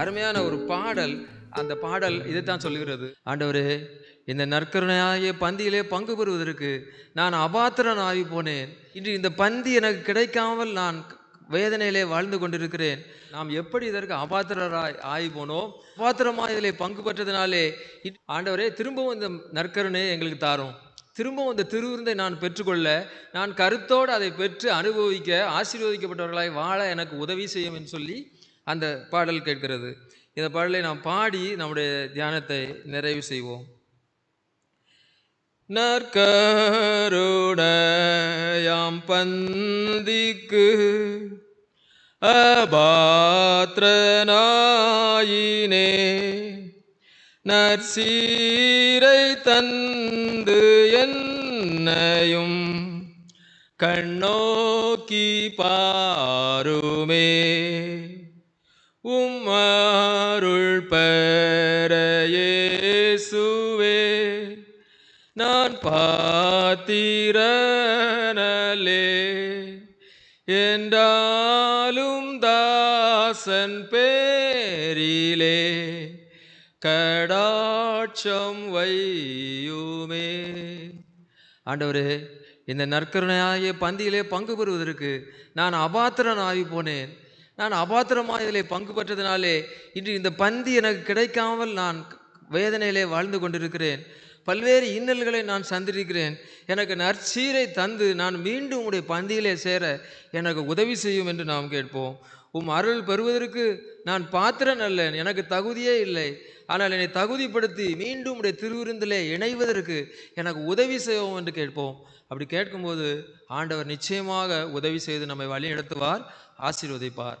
அருமையான ஒரு பாடல். அந்த பாடல் இதைத்தான் சொல்லுகிறது. ஆண்டவரே இந்த நற்கருணையாகிய பந்தியிலே பங்கு பெறுவதற்கு நான் அபாத்திரன் ஆகி போனேன். இன்று இந்த பந்தி எனக்கு கிடைக்காமல் நான் வேதனையிலே வாழ்ந்து கொண்டிருக்கிறேன். நாம் எப்படி இதற்கு அபாத்திரராய் ஆகி போனோம்? அபாத்திரமாக இதிலே பங்கு பெற்றதினாலே ஆண்டவரே திரும்பவும் இந்த நற்கருணையை எங்களுக்கு தாரும். திரும்பவும் இந்த திருவிருந்தை நான் பெற்றுக்கொள்ள நான் கருத்தோடு அதை பெற்று அனுபவிக்க ஆசீர்வதிக்கப்பட்டவர்களாய் வாழ எனக்கு உதவி செய்யும் என்று சொல்லி அந்த பாடல் கேட்கிறது. இந்த பாடலை நாம் பாடி நம்முடைய தியானத்தை நிறைவு செய்வோம். நற்கருணையாம் பந்திக்கு அபாத்திரனாயினே நற்சீரை தந்து என்னையும் கண்ணோக்கி பாருமே. உம்மாருள் பெற நான் பாத்திரனலே என்றாலும் தாசன் பேரிலே கடாட்சம் வையுமே. ஆண்டவரே இந்த நற்கருணையாகிய பந்தியிலே பங்கு பெறுவதற்கு நான் அபாத்திரன் ஆகி போனேன். நான் அபாத்திரமாக இதில் பங்கு பெற்றதினாலே இன்று இந்த பந்தி எனக்கு கிடைக்காமல் நான் வேதனையிலே வாழ்ந்து கொண்டிருக்கிறேன். பல்வேறு இன்னல்களை நான் சந்திருக்கிறேன் எனக்கு நற்சீரை தந்து நான் மீண்டும் உடைய பந்தியிலே சேர எனக்கு உதவி செய்யும் என்று நாம் கேட்போம். உம் அருள் பெறுவதற்கு நான் பாத்திரன் அல்ல எனக்கு தகுதியே இல்லை. ஆனால் என்னை தகுதிப்படுத்தி மீண்டும் உடைய திருவிருந்திலே இணைவதற்கு எனக்கு உதவி செய்வோம் என்று கேட்போம். அப்படி கேட்கும்போது ஆண்டவர் நிச்சயமாக உதவி செய்து நம்மை வழி நடத்துவார் ஆசீர்வதிப்பார்.